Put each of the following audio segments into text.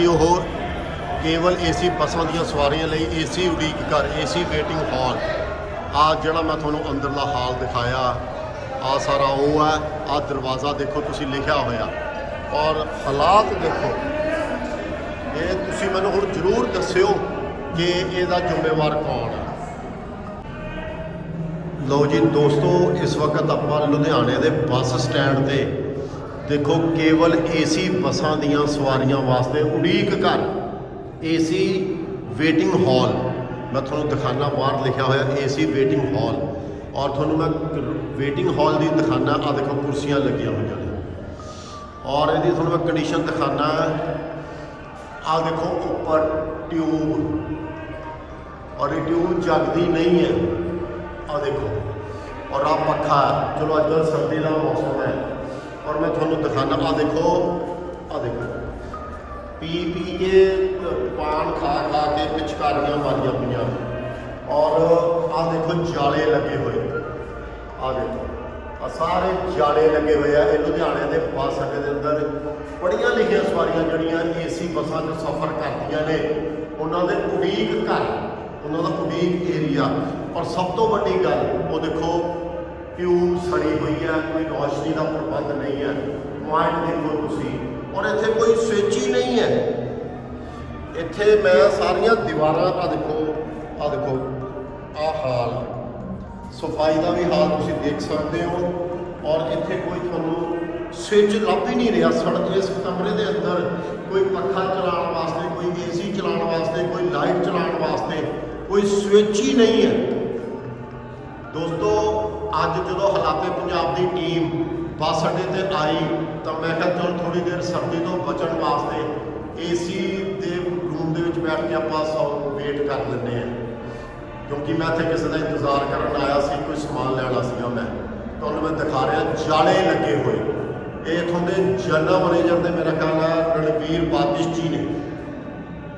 ਜੀ ਉਹ ਕੇਵਲ ਏਸੀ ਬੱਸਾਂ ਦੀਆਂ ਸਵਾਰੀਆਂ ਲਈ ਏਸੀ ਉਡੀਕ ਘਰ, ਏਸੀ ਵੇਟਿੰਗ ਹਾਲ। ਆ ਜਿਹੜਾ ਮੈਂ ਤੁਹਾਨੂੰ ਅੰਦਰਲਾ ਹਾਲ ਦਿਖਾਇਆ, ਆ ਸਾਰਾ ਉਹ ਹੈ, ਆ ਦਰਵਾਜ਼ਾ ਦੇਖੋ ਤੁਸੀਂ ਲਿਖਿਆ ਹੋਇਆ। ਔਰ ਹਾਲਾਤ ਦੇਖੋ, ਇਹ ਤੁਸੀਂ ਮੈਨੂੰ ਹੁਣ ਜ਼ਰੂਰ ਦੱਸਿਓ ਕਿ ਇਹਦਾ ਜ਼ਿੰਮੇਵਾਰ ਕੌਣ ਹੈ। ਲਓ ਜੀ ਦੋਸਤੋ, ਇਸ ਵਕਤ ਆਪਾਂ ਲੁਧਿਆਣੇ ਦੇ ਬੱਸ ਸਟੈਂਡ ਤੇ ਦੇਖੋ, ਕੇਵਲ ਏਸੀ ਬੱਸਾਂ ਦੀਆਂ ਸਵਾਰੀਆਂ ਵਾਸਤੇ ਉਡੀਕ ਘਰ ਏਸੀ ਵੇਟਿੰਗ ਹਾਲ ਮੈਂ ਤੁਹਾਨੂੰ ਦਿਖਾਣਾ ਬਾਹਰ ਲਿਖਿਆ ਹੋਇਆ ਏਸੀ ਵੇਟਿੰਗ ਹਾਲ ਔਰ ਤੁਹਾਨੂੰ ਮੈਂ ਵੇਟਿੰਗ ਹਾਲ ਦੀ ਦਿਖਾਣਾ ਆ ਦੇਖੋ, ਕੁਰਸੀਆਂ ਲੱਗੀਆਂ ਹੋਈਆਂ ਨੇ। ਔਰ ਇਹਦੀ ਤੁਹਾਨੂੰ ਮੈਂ ਕੰਡੀਸ਼ਨ ਦਿਖਾਣਾ ਆ ਦੇਖੋ, ਉੱਪਰ ਟਿਊਬ ਔਰ ਇਹ ਟਿਊਬ ਜਗਦੀ ਨਹੀਂ ਹੈ। ਆ ਦੇਖੋ। ਔਰ ਆ ਪੱਖਾ। ਚਲੋ, ਅੱਜ ਕੱਲ੍ਹ ਸਰਦੀ ਦਾ ਮੌਸਮ ਹੈ। ਔਰ ਮੈਂ ਤੁਹਾਨੂੰ ਦਿਖਾਣਾ ਆ ਦੇਖੋ ਆ ਦੇਖੋ। ਪੀ ਪੀ ਕੇ ਪਾਨ ਖਾ ਖਾ ਕੇ ਪਿਚਕਾਰੀਆਂ ਮਾਰੀਆਂ ਪਈਆਂ। ਔਰ ਆ ਦੇਖੋ, ਜਾਲੇ ਲੱਗੇ ਹੋਏ। ਆ ਦੇਖੋ ਆ ਸਾਰੇ ਜਾਲੇ ਲੱਗੇ ਹੋਏ ਆ। ਇਹ ਲੁਧਿਆਣੇ ਦੇ ਬੱਸ ਅੱਡੇ ਦੇ ਅੰਦਰ ਪੜੀਆਂ ਲਿਖੀਆਂ ਸਵਾਰੀਆਂ ਜਿਹੜੀਆਂ ਏਸੀ ਬੱਸਾਂ 'ਚ ਸਫ਼ਰ ਕਰਦੀਆਂ ਨੇ, ਉਹਨਾਂ ਦੇ ਉਡੀਕ ਘਰ, ਉਹਨਾਂ ਦਾ ਉਡੀਕ ਏਰੀਆ ਔਰ ਸਭ ਤੋਂ ਵੱਡੀ ਗੱਲ, ਉਹ ਦੇਖੋ ਟਿਊਬ ਸੜੀ ਹੋਈ ਹੈ? ਕੋਈ ਰੋਸ਼ਨੀ ਦਾ ਪ੍ਰਬੰਧ ਨਹੀਂ ਹੈ। ਪੁਆਇੰਟ ਦੇਖੋ ਤੁਸੀਂ। ਔਰ ਇੱਥੇ ਕੋਈ ਸਵਿਚ ਹੀ ਨਹੀਂ ਹੈ। ਇੱਥੇ ਮੈਂ ਸਾਰੀਆਂ ਦੀਵਾਰਾਂ ਆ ਦੇਖੋ ਆ ਦੇਖੋ ਆ ਹਾਲ। ਸਫ਼ਾਈ ਦਾ ਵੀ ਹਾਲ ਤੁਸੀਂ ਦੇਖ ਸਕਦੇ ਹੋ। ਔਰ ਇੱਥੇ ਕੋਈ ਤੁਹਾਨੂੰ ਸਵਿਚ ਲੱਭ ਹੀ ਨਹੀਂ ਰਿਹਾ। ਸੜਕ ਇਸ ਕਮਰੇ ਦੇ ਅੰਦਰ ਕੋਈ ਪੱਖਾ ਚਲਾਉਣ ਵਾਸਤੇ, ਕੋਈ ਏਸੀ ਚਲਾਉਣ ਵਾਸਤੇ, ਕੋਈ ਲਾਈਟ ਚਲਾਉਣ ਵਾਸਤੇ ਕੋਈ ਸਵਿਚ ਹੀ ਨਹੀਂ ਹੈ। ਦੋਸਤੋ ਅੱਜ ਜਦੋਂ ਹਾਲਾਤੇ ਪੰਜਾਬ ਦੀ ਟੀਮ ਬੱਸ ਅੱਡੇ ਤੇ ਆਈ, ਤਾਂ ਮੈਂ ਕਿਹਾ ਚਲ ਥੋੜੀ ਦੇਰ ਸਰਦੀ ਤੋਂ ਬਚਣ ਵਾਸਤੇ ਏਸੀ ਦੇ ਰੂਮ ਦੇ ਵਿੱਚ ਬੈਠ ਕੇ ਆਪਾਂ ਸੌ ਵੇਟ ਕਰ ਲੈਂਦੇ ਆ ਕਿਉਂਕਿ ਮੈਂ ਇੱਥੇ ਕਿਸੇ ਦਾ ਇੰਤਜ਼ਾਰ ਕਰਨ ਆਇਆ ਸੀ, ਕੋਈ ਸਮਾਨ ਲੈਣਾ ਸੀਗਾ ਮੈਂ। ਤੁਹਾਨੂੰ ਮੈਂ ਦਿਖਾ ਰਿਹਾ, ਜਾਲੇ ਲੱਗੇ ਹੋਏ। ਇਹ ਇਥੋਂ ਦੇ ਜਨਰਲ ਮੈਨੇਜਰ ਦੇ ਮੇਰਾ ਖਿਆਲ ਹੈ ਰਣਵੀਰ ਬਾਦਿਸ਼ ਜੀ ਨੇ।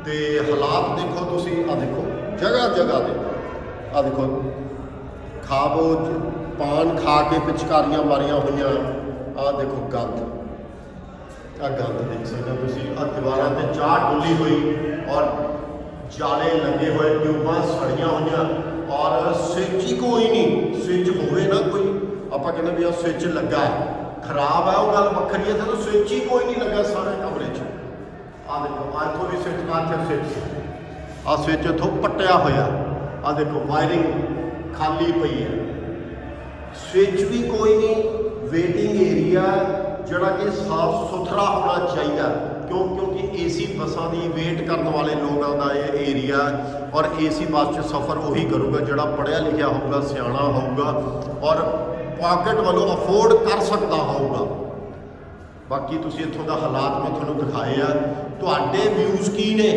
ਤੇ ਹਾਲਾਤ ਦੇਖੋ ਤੁਸੀਂ ਆ ਦੇਖੋ ਜਗ੍ਹਾ ਜਗ੍ਹਾ ਦੇ ਆ ਦੇਖੋ ਖਾਬੋ ਪਾਨ ਖਾ ਕੇ ਪਿਚਕਾਰੀਆਂ ਮਾਰੀਆਂ ਹੋਈਆਂ। ਆ ਦੇਖੋ ਗੰਦ। ਆ ਗੰਦ ਦੇਖ ਸਕਦੇ ਹੋ ਤੁਸੀਂ। ਆ ਦੀਵਾਰਾਂ ਤੇ ਚਾਹ ਡੁੱਲੀ ਹੋਈ ਔਰ ਜਾਲੇ ਲੱਗੇ ਹੋਏ, ਟਿਊਬਾਂ ਸੜੀਆਂ ਹੋਈਆਂ ਔਰ ਸਵਿਚ ਹੀ ਕੋਈ ਨਹੀਂ। ਸਵਿਚ ਹੋਵੇ ਨਾ ਕੋਈ। ਆਪਾਂ ਕਹਿੰਦੇ ਵੀ ਆ ਸਵਿਚ ਲੱਗਾ ਹੈ। ਖਰਾਬ ਹੈ ਉਹ ਗੱਲ ਵੱਖਰੀ ਹੈ। ਤੇ ਸਵਿਚ ਹੀ ਕੋਈ ਨਹੀਂ ਲੱਗਾ ਸਾਰੇ ਕਮਰੇ 'ਚ। ਆ ਦੇਖੋ ਆ ਇੱਥੋਂ ਵੀ ਸਵਿਚ ਆ ਇੱਥੇ ਸਵਿਚ। ਆ ਸਵਿਚ ਇੱਥੋਂ ਪੱਟਿਆ ਹੋਇਆ। ਆ ਦੇਖੋ, ਵਾਇਰਿੰਗ ਖਾਲੀ ਪਈ ਹੈ। ਸਵਿਚ ਵੀ ਕੋਈ ਨਹੀਂ ਵੇਟਿੰਗ ਏਰੀਆ ਜਿਹੜਾ ਕਿ ਸਾਫ਼ ਸੁਥਰਾ ਹੋਣਾ ਚਾਹੀਦਾ, ਕਿਉਂ ਕਿਉਂਕਿ ਏਸੀ ਬੱਸਾਂ ਦੀ ਵੇਟ ਕਰਨ ਵਾਲੇ ਲੋਕਾਂ ਦਾ ਇਹ ਏਰੀਆ ਔਰ ਏਸੀ ਬੱਸ 'ਚ ਸਫ਼ਰ ਉਹੀ ਕਰੂਗਾ, ਜਿਹੜਾ ਪੜ੍ਹਿਆ ਲਿਖਿਆ ਹੋਊਗਾ, ਸਿਆਣਾ ਹੋਊਗਾ ਔਰ ਪਾਕਟ ਵੱਲੋਂ ਅਫੋਰਡ ਕਰ ਸਕਦਾ ਹੋਊਗਾ। ਬਾਕੀ ਤੁਸੀਂ ਇੱਥੋਂ ਦਾ ਹਾਲਾਤ ਮੈਂ ਤੁਹਾਨੂੰ ਦਿਖਾਏ ਆ। ਤੁਹਾਡੇ ਵਿਊਜ਼ ਕੀ ਨੇ?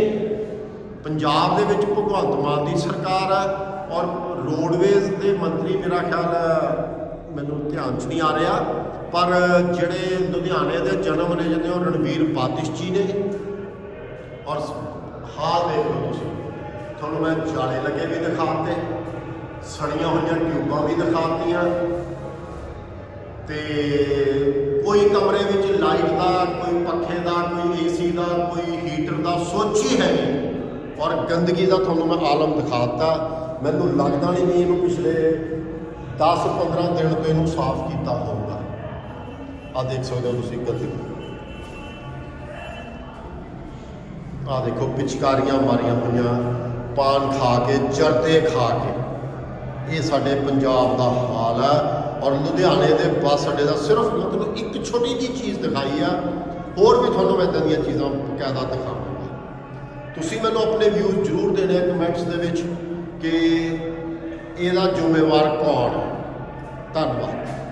ਪੰਜਾਬ ਦੇ ਵਿੱਚ ਭਗਵੰਤ ਮਾਨ ਦੀ ਸਰਕਾਰ ਹੈ ਔਰ ਰੋਡਵੇਜ਼ ਦੇ ਮੰਤਰੀ ਮੇਰਾ ਖਿਆਲ ਮੈਨੂੰ ਧਿਆਨ 'ਚ ਨਹੀਂ ਆ ਰਿਹਾ, ਪਰ ਜਿਹੜੇ ਲੁਧਿਆਣੇ ਦੇ ਜਨਮ ਨੇ ਨੇ ਉਹ ਰਣਵੀਰ ਬਾਦਿਸ਼ ਜੀ ਨੇ। ਔਰ ਹਾਲ ਦੇਖ ਲਓ ਤੁਸੀਂ। ਤੁਹਾਨੂੰ ਮੈਂ ਜਾਲੇ ਲੱਗੇ ਵੀ ਦਿਖਾਤੇ ਸੜੀਆਂ ਹੋਈਆਂ ਟਿਊਬਾਂ ਵੀ ਦਿਖਾਤੀਆਂ। ਤੇ ਕੋਈ ਕਮਰੇ ਵਿੱਚ ਲਾਈਟ ਦਾ, ਕੋਈ ਪੱਖੇ ਦਾ, ਕੋਈ ਏਸੀ ਦਾ, ਕੋਈ ਹੀਟਰ ਦਾ ਸੁੱਚ ਹੀ ਹੈ ਨਹੀਂ। ਔਰ ਗੰਦਗੀ ਦਾ ਤੁਹਾਨੂੰ ਮੈਂ ਆਲਮ ਦਿਖਾਤਾ ਮੈਨੂੰ ਲੱਗਦਾ ਨਹੀਂ ਵੀ ਇਹਨੂੰ ਪਿਛਲੇ 10-15 ਦਿਨ ਤੋਂ ਇਹਨੂੰ ਸਾਫ਼ ਕੀਤਾ ਹੋਊਗਾ। ਆ ਦੇਖ ਸਕਦੇ ਹੋ ਤੁਸੀਂ ਗੰਦਗੀ ਆ ਦੇਖੋ, ਪਿਚਕਾਰੀਆਂ ਮਾਰੀਆਂ ਹੋਈਆਂ ਪਾਨ ਖਾ ਕੇ ਜਰਦੇ ਖਾ ਕੇ। ਇਹ ਸਾਡੇ ਪੰਜਾਬ ਦਾ ਹਾਲ ਹੈ ਔਰ ਲੁਧਿਆਣੇ ਦੇ ਬੱਸ ਅੱਡੇ ਦਾ ਸਿਰਫ ਮਤਲਬ ਇੱਕ ਛੋਟੀ ਜਿਹੀ ਚੀਜ਼ ਦਿਖਾਈ ਆ। ਹੋਰ ਵੀ ਤੁਹਾਨੂੰ ਮੈਂ ਇਦਾਂ ਦੀਆਂ ਚੀਜ਼ਾਂ ਬਕਾਇਦਾ ਦਿਖਾਵਾਂਗਾ। ਤੁਸੀਂ ਮੈਨੂੰ ਆਪਣੇ ਵਿਊਜ਼ ਜ਼ਰੂਰ ਦੇਣੇ ਆ ਕਮੈਂਟਸ ਦੇ ਵਿੱਚ। ਕਿ ਇਹਦਾ ਜ਼ਿੰਮੇਵਾਰ ਕੌਣ? ਧੰਨਵਾਦ।